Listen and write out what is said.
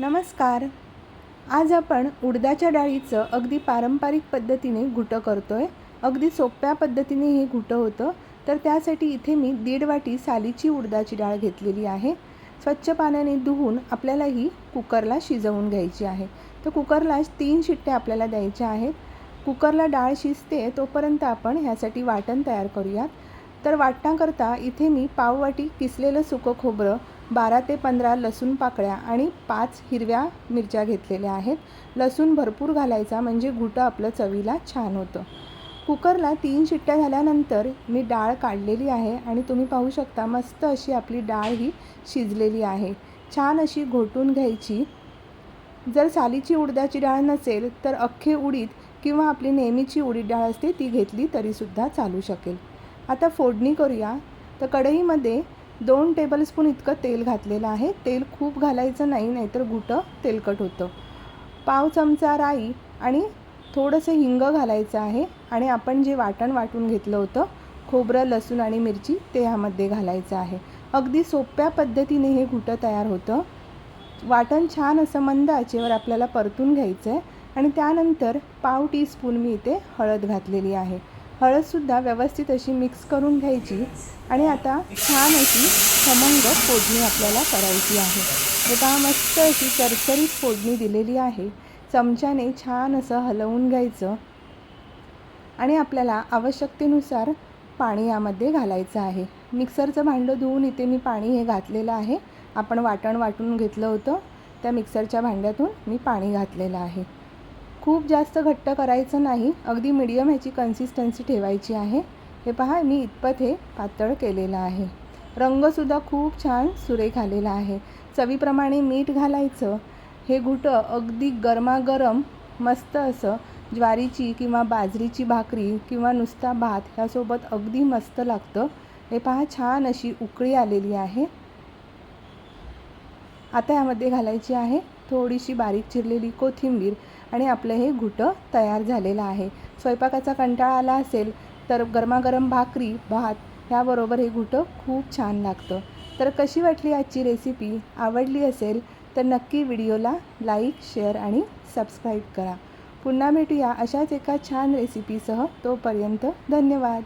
नमस्कार. आज आपण उडदाच्या डाळीचं अगदी पारंपरिक पद्धतीने घुटं करतो आहे अगदी सोप्या पद्धतीने हे घुटं होतं. तर त्यासाठी इथे मी दीड वाटी सालीची उडदाची डाळ घेतलेली आहे. स्वच्छ पाण्याने धुवून आपल्याला ही कुकरला शिजवून घ्यायची आहे. तर कुकरला तीन शिट्ट्या आपल्याला द्यायच्या आहेत. कुकरला डाळ शिजते तोपर्यंत आपण ह्यासाठी वाटण तयार करूयात. तर वाटण्याकरता इथे मी पाववाटी किसलेलं सुकं खोबरं बारा ते पंधरा लसूण पाकळ्या आणि पाच हिरव्या मिरच्या घेतलेल्या आहेत. लसूण भरपूर घालायचा म्हणजे घुटं आपलं चवीला छान होतं. कुकरला तीन शिट्ट्या झाल्यानंतर मी डाळ काढलेली आहे आणि तुम्ही पाहू शकता मस्त अशी आपली डाळ ही शिजलेली आहे. छान अशी घोटून घ्यायची. जर सालीची उडदाची डाळ नसेल तर अख्खे उडीद किंवा आपली नेहमीची उडीद डाळ असते ती घेतली तरीसुद्धा चालू शकेल. आता फोडणी करूया. तर कढईमध्ये दोन टेबलस्पून इतकं तेल घातलेलं आहे. तेल खूप घालायचं नाही नाहीतर घुटं तेलकट होतं. पाव चमचा राई आणि थोडंसं हिंग घालायचं आहे आणि आपण जे वाटण वाटून घेतलं होतं खोबरं लसूण आणि मिरची ते ह्यामध्ये घालायचं आहे. अगदी सोप्या पद्धतीने हे घुटं तयार होतं. वाटण छान असं मंद आचेवर आपल्याला परतून घ्यायचं आहे आणि त्यानंतर पाव टीस्पून मी इथे हळद घातलेली आहे. हळदसुद्धा व्यवस्थित अशी मिक्स करून घ्यायची. आणि आता छान अशी खमंग फोडणी आपल्याला करायची आहे. हे मस्त अशी चरचरीत फोडणी दिलेली आहे. चमच्याने छान असं हलवून घ्यायचं. आणि आपल्याला आवश्यकतेनुसार पाणी यामध्ये घालायचं आहे. मिक्सरचं भांडं धुवून इथे मी पाणी हे घातलेलं आहे. आपण वाटण वाटून घेतलं होतं. त्या मिक्सरच्या भांड्यातून मी पाणी घातलेलं आहे. खूप जास्त घट्ट करायचं नाही. अगदी मिडियम ह्याची कन्सिस्टन्सी ठेवायची आहे. हे पहा मी इतपत हे पातळ केलेलं आहे. रंगसुद्धा खूप छान सुरेख आलेला आहे. चवीप्रमाणे मीठ घालायचं. हे घुटं अगदी गरमागरम मस्त असं ज्वारीची किंवा बाजरीची भाकरी किंवा नुसता भात ह्यासोबत अगदी मस्त लागतं. हे पहा छान अशी उकळी आलेली आहे. आता यामध्ये घालायची आहे थोडीशी बारीक चिरलेली कोथिंबीर. आणि आपलं हे घुटं तयार झालेलं आहे. स्वयंपाकाचा कंटाळा आला असेल तर गरमागरम भाकरी भात ह्याबरोबर हे घुटं खूप छान लागतं. तर कशी वाटली आजची रेसिपी आवडली असेल तर नक्की व्हिडिओला लाईक शेअर आणि सबस्क्राईब करा. पुन्हा भेटूया अशाच एका छान रेसिपीसह तोपर्यंत धन्यवाद.